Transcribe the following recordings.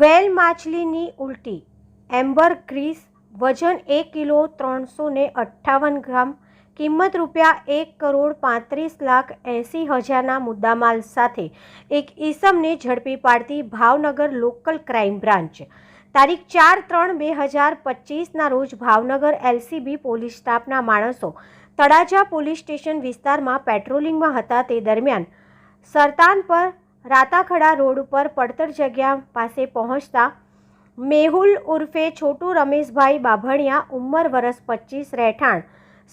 વેલ માછલીની ઉલટી. Amber Greece વજન એક કિલો ત્રણસો ને અઠ્ઠાવન ગ્રામ, કિંમત રૂપિયા એક કરોડ પાંત્રીસ લાખ એંસી હજારના મુદ્દામાલ સાથે એક ઈસમને ઝડપી પાડતી ભાવનગર લોકલ ક્રાઇમ બ્રાન્ચ. તારીખ ચાર ત્રણ બે હજાર પચીસના રોજ ભાવનગર એલસીબી પોલીસ સ્ટાફના માણસો તળાજા પોલીસ સ્ટેશન વિસ્તારમાં પેટ્રોલિંગમાં હતા તે દરમિયાન સરતાન પર રાતાખડા રોડ ઉપર પડતર જગ્યા પાસે પહોંચતા મેહુલ ઉર્ફે છોટુ રમેશભાઈ બાભણિયા ઉંમર વરસ પચીસ રહેઠાણ.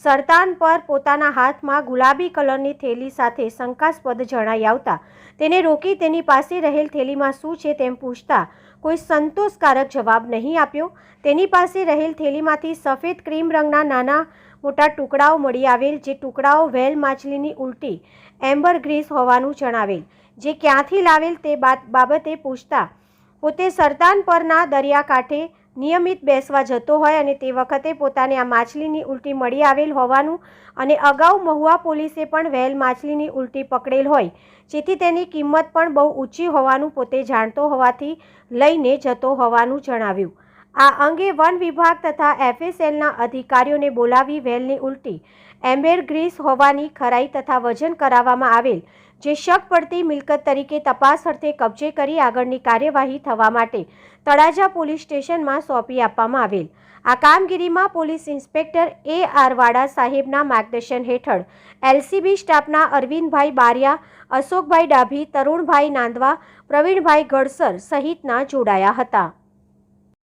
સરતાન પર પોતાના હાથમાં ગુલાબી કલરની થેલી સાથે શંકાસ્પદ જણાઈ આવતા તેને રોકી તેની પાસે રહેલ થેલીમાં શું છે તેમ પૂછતા કોઈ સંતોષકારક જવાબ નહીં આપ્યો. તેની પાસે રહેલ થેલીમાંથી સફેદ ક્રીમ રંગના નાના મોટા ટુકડાઓ મળી આવેલ, જે ટુકડાઓ વેલ માછલીની ઉલટી, એમ્બર ગ્રીસ હોવાનું જણાવેલ. જે ક્યાંથી લાવેલ તે બાત બાબતે પૂછતા, પોતે સરતાન પરના દરિયાકાંઠે નિયમિત બેસવા જતો હોય અને તે વખતે પોતાને આ માછલીની ઉલટી મળી આવેલ હોવાનું અને અગાઉ મહુવા પોલીસે પણ વેલ માછલીની ઉલટી પકડેલ હોય, જેથી તેની કિંમત પણ બહુ ઊંચી હોવાનું પોતે જાણતો હોવાથી લઈને જતો હોવાનું જણાવ્યું. આ અંગે વન વિભાગ તથા એફએસએલના અધિકારીઓને બોલાવી વેલની ઉલટી એમ્બેર ગ્રીસ હોવાની ખરાઈ તથા વજન કરાવવામાં આવેલ, જે શક પડતી મિલકત તરીકે તપાસ અર્થે કબજે કરી આગળની કાર્યવાહી થવા માટે તળાજા પોલીસ સ્ટેશનમાં સોંપી આપવામાં આવેલ. આ કામગીરીમાં પોલીસ ઇન્સ્પેક્ટર એ આર વાડા સાહેબના માર્ગદર્શન હેઠળ એલસીબી સ્ટાફના અરવિંદભાઈ બારિયા, અશોકભાઈ ડાભી, તરુણભાઈ નાંદવા, પ્રવીણભાઈ ગડસર સહિતના જોડાયા હતા.